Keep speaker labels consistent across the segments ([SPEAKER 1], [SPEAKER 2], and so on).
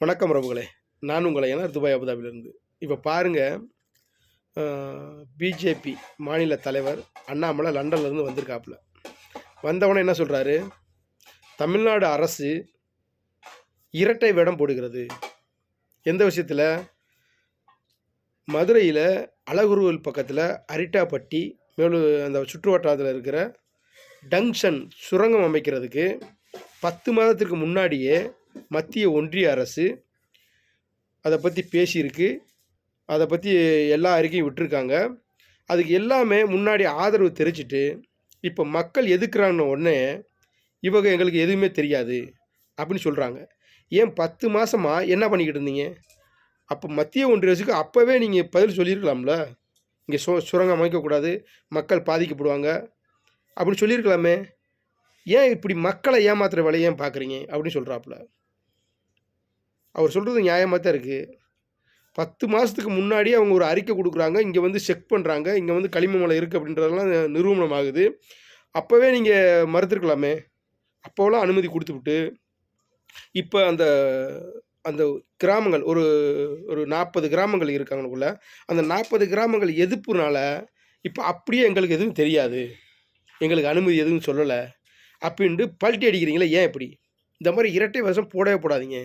[SPEAKER 1] வணக்கம் ரவுகளே நான் உங்களை என துபாய் அபுதாபிலிருந்து இப்போ பாருங்கள் பிஜேபி மாநில தலைவர் அண்ணாமலை லண்டன்லேருந்து வந்திருக்காப்புல. வந்தவனே என்ன சொல்கிறாரு தமிழ்நாடு அரசு இரட்டை வேடம் போடுகிறது. எந்த விஷயத்தில்? மதுரையில் அழகுருவில் பக்கத்தில் அரிட்டாப்பட்டி மேலும் அந்த சுற்று வட்டாரத்தில் இருக்கிற டங்ஷன் சுரங்கம் அமைக்கிறதுக்கு பத்து மாதத்திற்கு முன்னாடியே மத்திய ஒன்றிய அரசு அதை பற்றி பேசியிருக்கு. அதை பற்றி எல்லா அறிக்கையும் விட்டுருக்காங்க. அதுக்கு எல்லாமே முன்னாடி ஆதரவு தெரிஞ்சுட்டு இப்போ மக்கள் எதுக்குறாங்கன்னு உடனே இவங்க எங்களுக்கு எதுவுமே தெரியாது அப்படின்னு சொல்கிறாங்க ஏன் பத்து மாதமாக என்ன பண்ணிக்கிட்டு இருந்தீங்க? அப்போ மத்திய ஒன்றிய அரசுக்கு அப்போவே நீங்கள் பதில் சொல்லியிருக்கலாம்ல? இங்கே சு சுரங்கம் அமைக்கக்கூடாது மக்கள் பாதிக்கப்படுவாங்க அப்படின்னு சொல்லியிருக்கலாமே. ஏன் இப்படி மக்களை ஏமாத்துகிற வேலையை ஏன் பார்க்குறீங்க அப்படின்னு சொல்கிறாப்புல அவர் சொல்கிறது நியாயமாக தான் இருக்குது பத்து மாதத்துக்கு முன்னாடி அவங்க ஒரு அறிக்கை கொடுக்குறாங்க. இங்கே வந்து செக் பண்ணுறாங்க இங்கே வந்து களிமண் மலை இருக்குது அப்படின்றதெல்லாம் நிரூபணம் ஆகுது. அப்போவே நீங்கள் மறுத்துருக்கலாமே. அப்போலாம் அனுமதி கொடுத்துவிட்டு இப்போ அந்த அந்த கிராமங்கள் ஒரு ஒரு நாற்பது கிராமங்கள் இருக்காங்களுக்குள்ள அந்த நாற்பது கிராமங்கள் எதிர்ப்புனால இப்போ அப்படியே எங்களுக்கு எதுவும் தெரியாது. எங்களுக்கு அனுமதி எதுவும் சொல்லலை. அப்படின்ட்டு பல்ட்டி அடிக்கிறீங்களே? ஏன் இப்படி? இந்த மாதிரி இரட்டை வருஷம் போடவே போடாதீங்க.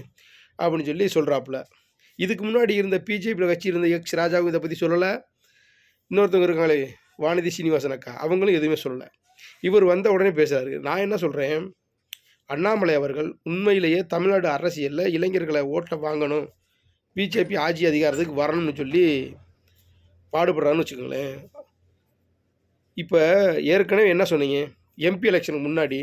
[SPEAKER 1] அப்படின்னு சொல்லி சொல்கிறாப்புல இதுக்கு முன்னாடி இருந்த பிஜேபியில் கட்சி இருந்த எக்ஸ் ராஜாவும் இதை பற்றி சொல்லலை. இன்னொருத்தவங்க இருக்காங்களே வானதி சீனிவாசன் அக்கா அவங்களும் எதுவுமே சொல்லலை. இவர் வந்த உடனே பேசுகிறாரு நான் என்ன சொல்கிறேன் அண்ணாமலை அவர்கள் உண்மையிலேயே தமிழ்நாடு அரசியலில் இளைஞர்களை ஓட்டை வாங்கணும் பிஜேபி ஆட்சி அதிகாரத்துக்கு வரணும்னு சொல்லி பாடுபடுறான்னு வச்சுக்கோங்களேன். இப்போ ஏற்கனவே என்ன சொன்னீங்க? எம்பி எலெக்ஷனுக்கு முன்னாடி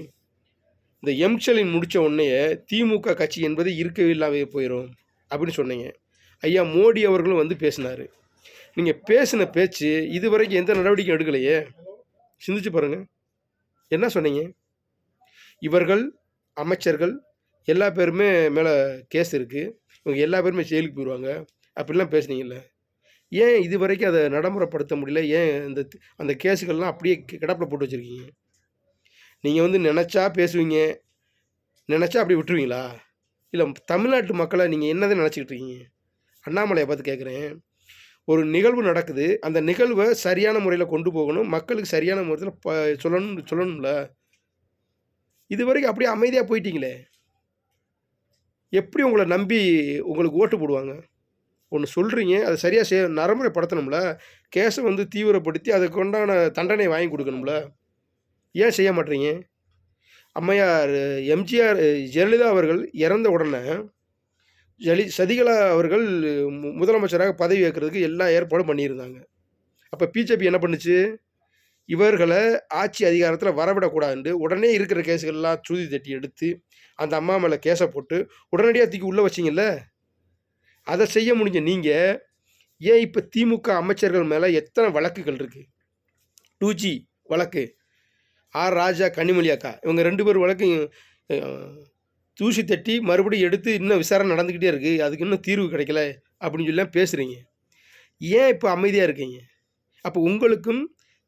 [SPEAKER 1] இந்த எம்சலின் முடித்த உடனே திமுக கட்சி என்பது இருக்கவே இல்லாமல் போயிடும் அப்படின்னு சொன்னீங்க. ஐயா மோடி அவர்களும் வந்து பேசினார். நீங்கள் பேசின பேச்சு இதுவரைக்கும் எந்த நடவடிக்கையும் எடுக்கலையே. சிந்திச்சு பாருங்கள் என்ன சொன்னீங்க? இவர்கள் அமைச்சர்கள் எல்லா பேருமே மேலே கேஸ் இருக்குது இவங்க எல்லா பேருமே ஜெயிலுக்கு போயிடுவாங்க அப்படிலாம் பேசுனீங்கல்ல. ஏன் இது வரைக்கும் அதை நடைமுறைப்படுத்த முடியல? ஏன் அந்த அந்த கேஸுகள்லாம் அப்படியே கிடப்பில் போட்டு வச்சுருக்கீங்க? நீங்கள் வந்து நினச்சா பேசுவீங்க. நினச்சா அப்படி விட்டுருவீங்களா? இல்லை தமிழ்நாட்டு மக்களை நீங்கள் என்னதான் நினச்சிக்கிட்டு இருக்கீங்க? அண்ணாமலையை பார்த்து கேட்குறேன் ஒரு நிகழ்வு நடக்குது. அந்த நிகழ்வை சரியான முறையில் கொண்டு போகணும். மக்களுக்கு சரியான முறையில் ப சொல்லணும் சொல்லணும்ல. இது வரைக்கும் அப்படியே அமைதியாக போயிட்டீங்களே. எப்படி உங்களை நம்பி உங்களுக்கு ஓட்டு போடுவாங்க? ஒன்று சொல்கிறீங்க அதை சரியாக செய் நடைமுறைப்படுத்தணும்ல. கேஸை வந்து தீவிரப்படுத்தி அதுக்கு உண்டான தண்டனை வாங்கி கொடுக்கணும்ல. ஏன் செய்ய மாட்டீங்க? அம்மையார் எம்ஜிஆர் ஜெயலலிதா அவர்கள் இறந்த உடனே ஜலி சதிகலா அவர்கள் முதலமைச்சராக பதவி ஏற்கிறதுக்கு எல்லா ஏற்பாடும் பண்ணியிருந்தாங்க. அப்போ பிஜேபி என்ன பண்ணுச்சு? இவர்களை ஆட்சி அதிகாரத்தில் வரவிடக்கூடாதுன்ட்டு உடனே இருக்கிற கேஸுகள்லாம் சூதி தட்டி எடுத்து அந்த அம்மா மேலே கேஸை போட்டு உடனடியாக தூக்கி உள்ளே வச்சிங்கல்ல? அதை செய்ய முடிஞ்ச நீங்கள் ஏன் இப்போ திமுக அமைச்சர்கள் மேலே எத்தனை வழக்குகள் இருக்குது டூ ஜி வழக்கு. ஆர். ராஜா கனிமொழி அக்கா. இவங்க ரெண்டு பேர் வழக்கையும் தூசி தட்டி மறுபடியும் எடுத்து இன்னும் விசாரணை நடந்துக்கிட்டே இருக்குது அதுக்கு இன்னும் தீர்வு கிடைக்கல அப்படின்னு சொல்லி பேசுகிறீங்க ஏன் இப்போ அமைதியாக இருக்கீங்க? அப்போ உங்களுக்கும்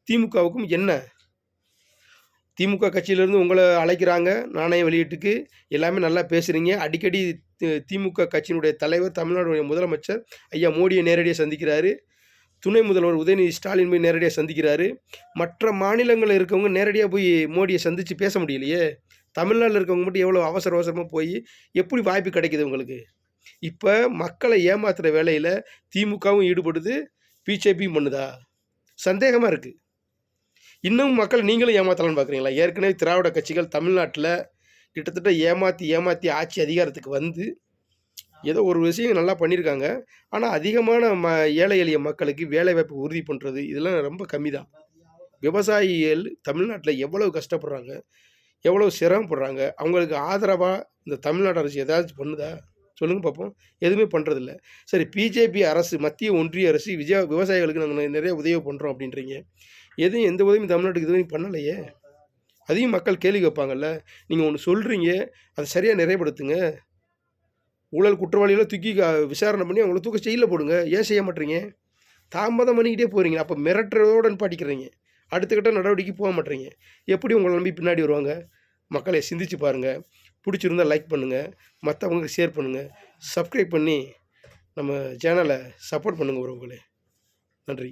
[SPEAKER 1] திமுகவுக்கும் என்ன? திமுக கட்சியிலேருந்து உங்களை அழைக்கிறாங்க நாணய வெளியீட்டுக்கு. எல்லாமே நல்லா பேசுகிறீங்க அடிக்கடி திமுக கட்சியினுடைய தலைவர் தமிழ்நாடுடைய முதலமைச்சர் ஐயா மோடியை நேரடியாக சந்திக்கிறாரு. துணை முதல்வர் உதயநிதி ஸ்டாலின் போய் நேரடியாக சந்திக்கிறாரு. மற்ற மாநிலங்களில் இருக்கவங்க நேரடியாக போய் மோடியை சந்தித்து பேச முடியலையே. தமிழ்நாட்டில் இருக்கவங்க மட்டும் எவ்வளோ அவசர அவசரமாக போய் எப்படி வாய்ப்பு கிடைக்கிது உங்களுக்கு? இப்போ மக்களை ஏமாத்துகிற வேலையில் திமுகவும் ஈடுபடுது பிஜேபியும் பண்ணுதா? சந்தேகமாக இருக்குது இன்னும் மக்கள் நீங்களும் ஏமாத்தலாம்னு பார்க்குறீங்களா ஏற்கனவே திராவிட கட்சிகள் தமிழ்நாட்டில் கிட்டத்தட்ட ஏமாற்றி ஏமாற்றி ஆட்சி அதிகாரத்துக்கு வந்து ஏதோ ஒரு விஷயம் நல்லா பண்ணியிருக்காங்க ஆனால் அதிகமான ம ஏழை எளிய மக்களுக்கு வேலைவாய்ப்பு உறுதி பண்ணுறது இதெல்லாம் ரொம்ப கம்மி தான் விவசாயிகள் தமிழ்நாட்டில் எவ்வளவு கஷ்டப்படுறாங்க எவ்வளோ சிரமப்படுறாங்க அவங்களுக்கு ஆதரவாக இந்த தமிழ்நாடு அரசு ஏதாச்சும் பண்ணுதா? சொல்லுங்கள் பார்ப்போம் எதுவுமே பண்ணுறதில்ல சரி பிஜேபி அரசு மத்திய ஒன்றிய அரசு விஜய விவசாயிகளுக்கு நாங்கள் நிறைய உதவி பண்ணுறோம் அப்படின்றீங்க. எதுவும் எந்த உதவியும் தமிழ்நாட்டுக்கு எதுவும் பண்ணலையே? அதையும் மக்கள் கேள்வி கேட்பாங்கல்ல. நீங்கள் ஒன்று சொல்கிறீங்க அதை சரியாக நிறைவேப்படுத்துங்க ஊழல் குற்றவாளிகளை தூக்கி விசாரணை பண்ணி அவங்கள தூக்க ஜெயிலில் போடுங்க. ஏன் செய்ய மாட்டீங்க? தாமதம் பண்ணிக்கிட்டே போகிறீங்க அப்போ மிரட்டுறதோட நிப்பாட்டிக்கிறீங்க. அடுத்தக்கட்ட நடவடிக்கை போக மாட்டீங்க. எப்படி உங்களை நம்பி பின்னாடி வருவாங்க? மக்களை சிந்திச்சு பாருங்கள் பிடிச்சிருந்தா லைக் பண்ணுங்கள் மற்றவங்களுக்கு ஷேர் பண்ணுங்கள் சப்ஸ்கிரைப் பண்ணி நம்ம சேனலை சப்போர்ட் பண்ணுங்கள் உறவுகளே நன்றி.